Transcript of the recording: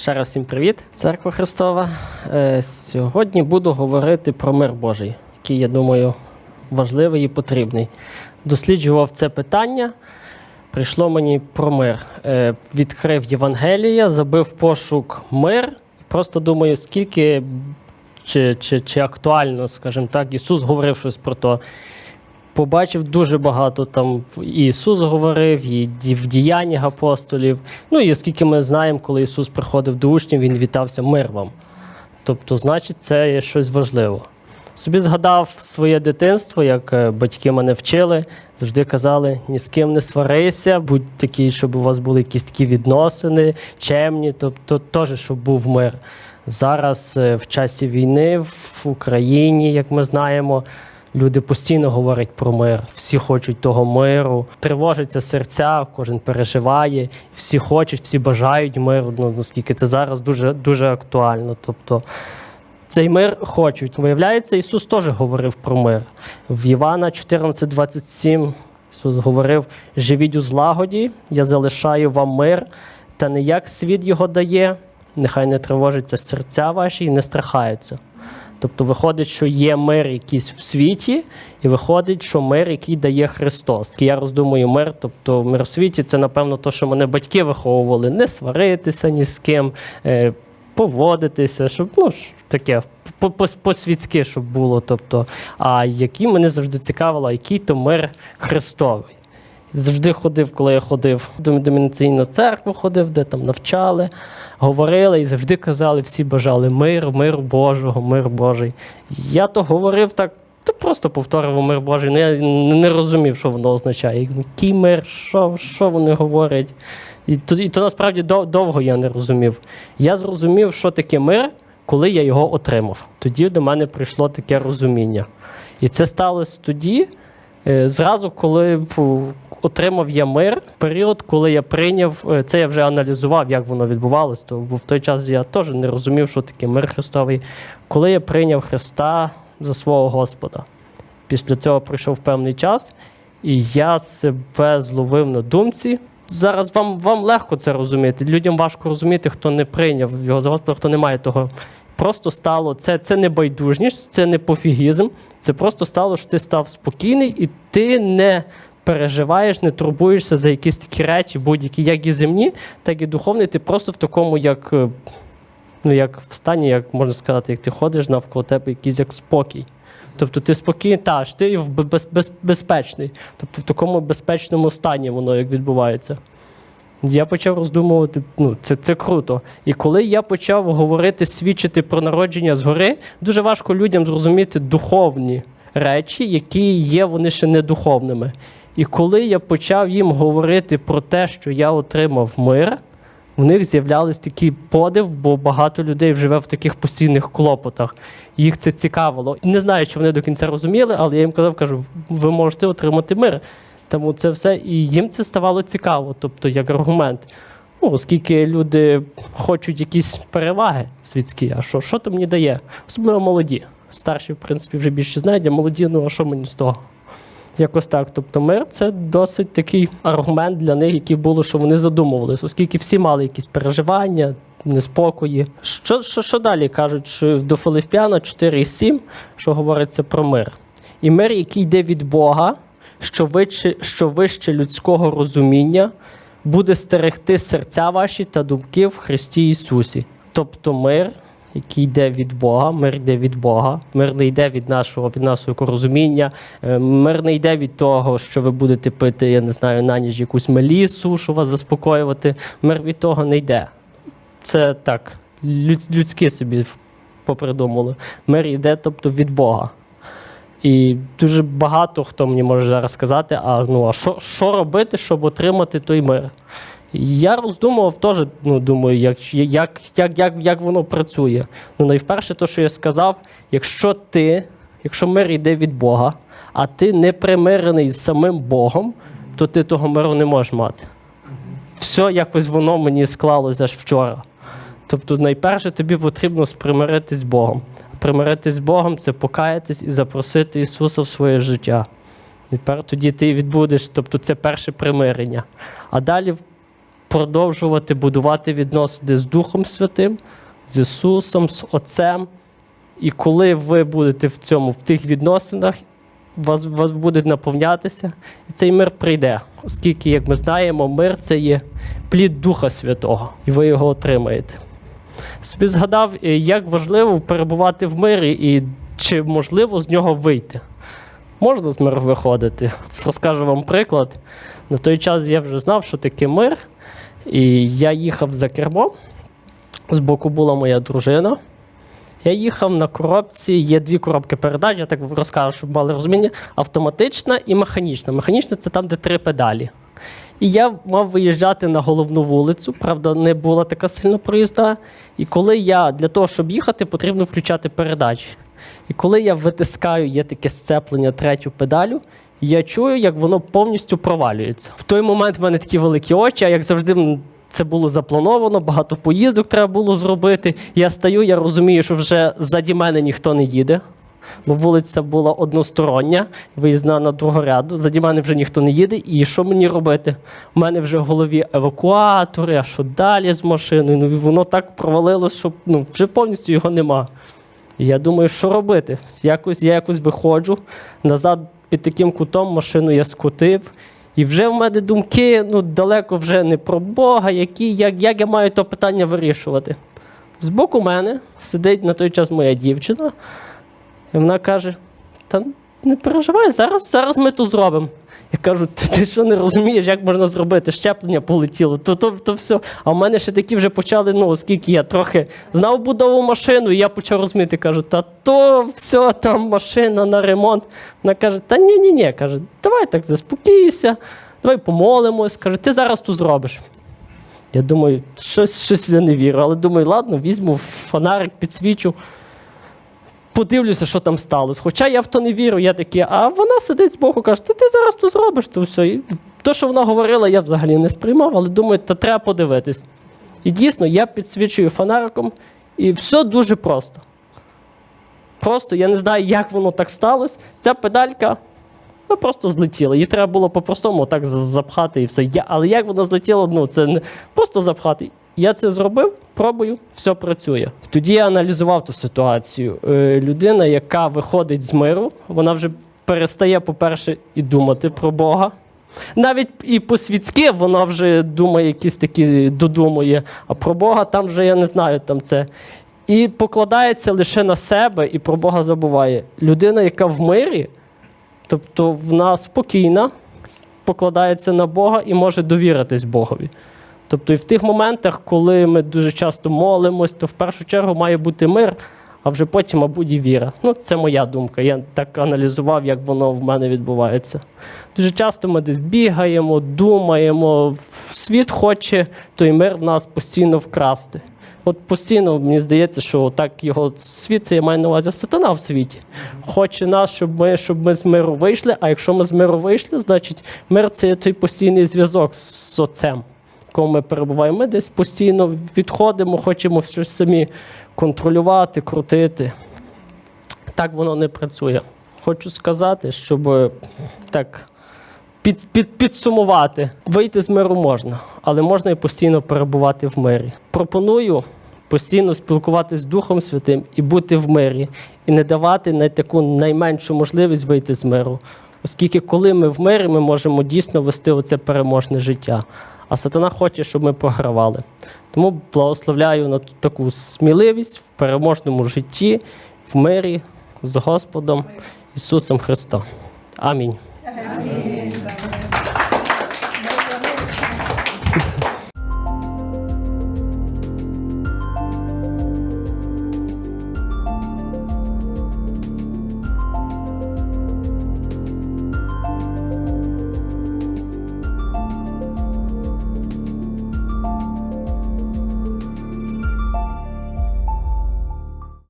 Ще раз всім привіт, церква Христова. Е, Сьогодні буду говорити про мир Божий, який, я думаю, важливий і потрібний. Досліджував це питання. Прийшло мені про мир. Е, Відкрив Євангелія, забив пошук мир. Просто думаю, скільки чи, чи, чи актуально, скажімо так, Ісус говорив щось про то. Побачив дуже багато там і Ісус говорив, і в діяннях апостолів. Ну і оскільки ми знаємо, коли Ісус приходив до учнів, Він вітався мир вам. Тобто, значить, це є щось важливе. Собі згадав своє дитинство, як е, батьки мене вчили, завжди казали: ні з ким не сварися, будь такий, щоб у вас були якісь такі відносини, чемні, тобто теж, щоб був мир. Зараз е, в часі війни в Україні, як ми знаємо, люди постійно говорять про мир, всі хочуть того миру, тривожаться серця, кожен переживає, всі хочуть, всі бажають миру. Ну наскільки це зараз дуже дуже актуально. Тобто цей мир хочуть. Виявляється, Ісус теж говорив про мир. В Івана 14:27 Ісус говорив: живіть у злагоді, я залишаю вам мир, та не як світ його дає, нехай не тривожаться серця ваші і не страхаються. Тобто виходить, що є мир якийсь в світі, і виходить, що мир, який дає Христос. Я роздумую мир, тобто мир в світі це, напевно, то, що мене батьки виховували, не сваритися ні з ким, е, поводитися, щоб ну, таке по- по- по-світськи, щоб було. Тобто, а який мене завжди цікавило, який то мир Христовий. Завжди ходив, коли я ходив до домінаційну церкву, ходив, де там навчали, говорили і завжди казали, всі бажали мир, мир Божого, мир Божий. Я то говорив так, то просто повторював мир Божий. Ну, я не розумів, що воно означає. Який мир, що, що вони говорять. І то, і то насправді дов- довго я не розумів. Я зрозумів, що таке мир, коли я його отримав. Тоді до мене прийшло таке розуміння. І це сталося тоді, Е, Зразу, коли отримав я мир, період, коли я прийняв, е, це я вже аналізував, як воно відбувалося, то бо в той час я теж не розумів, що таке мир Христовий. Коли я прийняв Христа за свого Господа. Після цього пройшов певний час, і я себе зловив на думці. Зараз вам, вам легко це розуміти. Людям важко розуміти, хто не прийняв його за Господа, хто не має того. Просто стало це, це не байдужність, це не пофігізм. Це просто стало, що ти став спокійний і ти не переживаєш, не турбуєшся за якісь такі речі, будь-які, як і земні, так і духовні. Ти просто в такому, як, е, ну, як в стані, як можна сказати, як ти ходиш навколо тебе, якийсь як спокій. Тобто ти спокійний, та ж ти без, без, безпечний. Тобто в такому безпечному стані воно як відбувається. Я почав роздумувати, ну це, це круто. І коли я почав говорити, свідчити про народження згори, дуже важко людям зрозуміти духовні речі, які є вони ще не духовними. І коли я почав їм говорити про те, що я отримав мир, в них з'являлись такий подив, бо багато людей живе в таких постійних клопотах. Їх це цікавило. Не знаю, чи вони до кінця розуміли, але я їм казав, кажу, ви можете отримати мир. Тому це все, і їм це ставало цікаво, тобто як аргумент. Ну, оскільки люди хочуть якісь переваги світські, а що, що то мені дає? Особливо молоді. Старші, в принципі, вже більше знають, а молоді, ну а що мені з того? Якось так. Тобто мир це досить такий аргумент для них, який було, що вони задумувалися, оскільки всі мали якісь переживання, неспокої. Що, що, що далі кажуть, що до Филиппіана 4,7, що говориться про мир. І мир, який йде від Бога, що вище, що вище людського розуміння, буде стерегти серця ваші та думки в Христі Ісусі. Тобто мир, який йде від Бога, мир йде від Бога, мир не йде від нашого від нашого розуміння, е, мир не йде від того, що ви будете пити, я не знаю, на ніч якусь мелісу, що вас заспокоювати. Мир від того не йде. Це так, люд- людські собі попридумали. Мир йде, тобто від Бога. І дуже багато хто мені може зараз сказати, а ну а що, що робити, щоб отримати той мир? Я роздумував теж, ну думаю, як, як, як, як, як воно працює. Ну, найвперше, то, що я сказав, якщо ти, якщо мир йде від Бога, а ти не примирений з самим Богом, то ти того миру не можеш мати. Все якось воно мені склалося аж вчора. Тобто, найперше тобі потрібно спримиритись з Богом. Примиритись з Богом це покаятись і запросити Ісуса в своє життя. І пер- тоді ти відбудеш, тобто це перше примирення. А далі продовжувати будувати відносини з Духом Святим, з Ісусом, з Отцем. І коли ви будете в цьому, в тих відносинах, вас, вас буде наповнятися, і цей мир прийде. Оскільки, як ми знаємо, мир це є плід Духа Святого, і ви його отримаєте. Собі згадав, е, як важливо перебувати в мирі і чи можливо з нього вийти. Можна з миру виходити. Розкажу вам приклад. На той час я вже знав, що таке мир. І я їхав за кермом. Збоку була моя дружина. Я їхав на коробці, є дві коробки передач, я так розкажу, щоб мали розуміння. Автоматична і механічна. Механічна це там, де три педалі. І я мав виїжджати на головну вулицю, правда, не була така сильно проїзда. І коли я для того, щоб їхати, потрібно включати передачі. І коли я витискаю, є таке сцеплення третю педалю, я чую, як воно повністю провалюється. В той момент в мене такі великі очі, а як завжди, це було заплановано, багато поїздок треба було зробити. Я стою, я розумію, що вже ззаді мене ніхто не їде. Бо вулиця була одностороння, виїзна на другоряду. Заді мене вже ніхто не їде. І що мені робити? У мене вже в голові евакуатори, а що далі з машиною? Ну воно так провалилось, що ну, вже повністю його нема. І я думаю, що робити? Якось, я якось виходжу назад під таким кутом машину я скотив. І вже в мене думки ну, далеко вже не про Бога, які, як, як я маю то питання вирішувати. Збоку мене сидить на той час моя дівчина, і вона каже: Та не переживай, зараз, зараз ми то зробимо. Я кажу, ти, ти що не розумієш, як можна зробити? Щеплення полетіло, то, то, то все. А в мене ще такі вже почали, ну, оскільки я трохи знав будову машину, і я почав розуміти, кажу, та то все, там машина на ремонт. Вона каже, та ні, ні, ні. Каже, давай так заспокійся, давай помолимось. Каже, ти зараз то зробиш. Я думаю, щось, щось я не вірю, але думаю, ладно, візьму фонарик, підсвічу подивлюся, що там сталося. Хоча я в то не вірю, я такий, а вона сидить збоку, каже, ти зараз то зробиш, то все. І то, що вона говорила, я взагалі не сприймав, але думаю, та треба подивитись. І дійсно, я підсвічую фонариком, і все дуже просто. Просто я не знаю, як воно так сталося. Ця педалька ну, просто злетіла. Її треба було по-простому так запхати і все. Але як воно злетіло, ну це не просто запхати. Я це зробив, пробую, все працює. Тоді я аналізував ту ситуацію. Е, людина, яка виходить з миру, вона вже перестає, по-перше, і думати про Бога. Навіть і по-світськи вона вже думає, якісь такі додумує, а про Бога там вже я не знаю там це. І покладається лише на себе і про Бога забуває. Людина, яка в мирі, тобто вона спокійна, покладається на Бога і може довіритись Богові. Тобто, і в тих моментах, коли ми дуже часто молимось, то в першу чергу має бути мир, а вже потім, мабуть, і віра. Ну, це моя думка. Я так аналізував, як воно в мене відбувається. Дуже часто ми десь бігаємо, думаємо, світ хоче той мир в нас постійно вкрасти. От постійно мені здається, що так його світ, це я маю на увазі сатана в світі. Хоче нас, щоб ми, щоб ми з миру вийшли. А якщо ми з миру вийшли, значить мир це той постійний зв'язок з отцем, якому ми перебуваємо. Ми десь постійно відходимо, хочемо щось самі контролювати, крутити. Так воно не працює. Хочу сказати, щоб е, так під, під, підсумувати, вийти з миру можна, але можна і постійно перебувати в мирі. Пропоную постійно спілкуватися з Духом Святим і бути в мирі, і не давати на таку найменшу можливість вийти з миру. Оскільки, коли ми в мирі, ми можемо дійсно вести оце переможне життя. А сатана хоче, щоб ми програвали. Тому благословляю на таку сміливість в переможному житті, в мирі з Господом Ісусом Христом. Амінь.